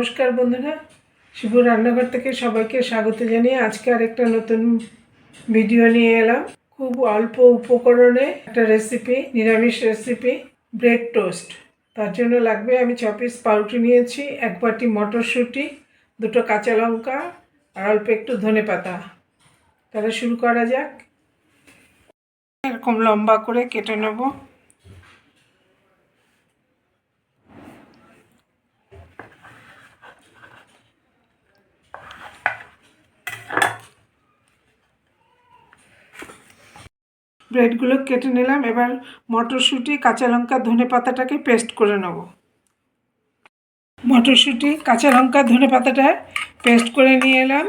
নমস্কার বন্ধুরা। শিবু রান্নাঘর থেকে সবাইকে স্বাগত জানিয়ে আজকে আর একটা নতুন ভিডিও নিয়ে এলাম। খুব অল্প উপকরণে একটা রেসিপি নিরামিষ রেসিপি ব্রেড টোস্ট তার জন্য লাগবে আমি ছ পিস পাউরুটি নিয়েছি, এক বাটি মটরশুঁটি, দুটো কাঁচা লঙ্কা, আর অল্প একটু ধনে পাতা। তাহলে শুরু করা যাক। এরকম লম্বা করে কেটে নেব। ব্রেডগুলো কেটে নিলাম, এবার মটরশুঁটি, কাঁচা লঙ্কা, ধনে পাতাটাকে পেস্ট করে নেব। মটরশুঁটি, কাঁচা লঙ্কা, ধনে পাতাটা পেস্ট করে নিয়ে এলাম।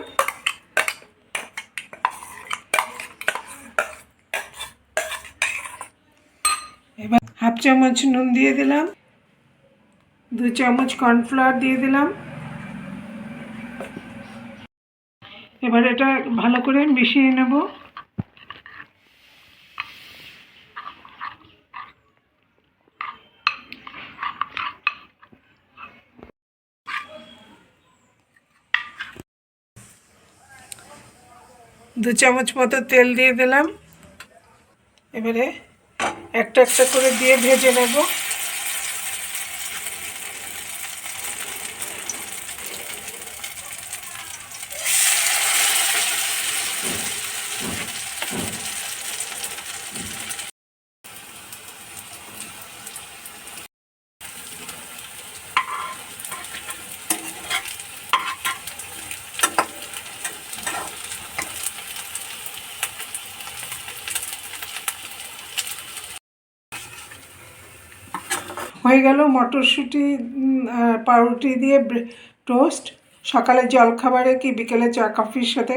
এবার হাফ চামচ নুন দিয়ে দিলাম, দু চামচ কর্নফ্লাওয়ার দিয়ে দিলাম। এবার এটা ভালো করে মিশিয়ে নেব। দু চামচ মতো তেল দিয়ে দিলাম। এবারে একটা একটা করে দিয়ে ভেজে নেব। হয়ে গেল মটরশুঁটি পাউরুটি দিয়ে টোস্ট। সকালে জলখাবারে কি বিকেলে চা কফির সাথে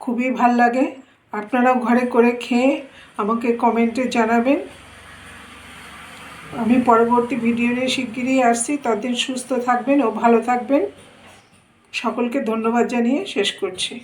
খুবই ভালো লাগে। আপনারাও ঘরে করে খেয়ে আমাকে কমেন্টে জানাবেন। আমি পরবর্তী ভিডিও নিয়ে শিগগিরই আসছি। ততদিন সুস্থ থাকবেন ও ভালো থাকবেন। সকলকে ধন্যবাদ জানিয়ে শেষ করছি।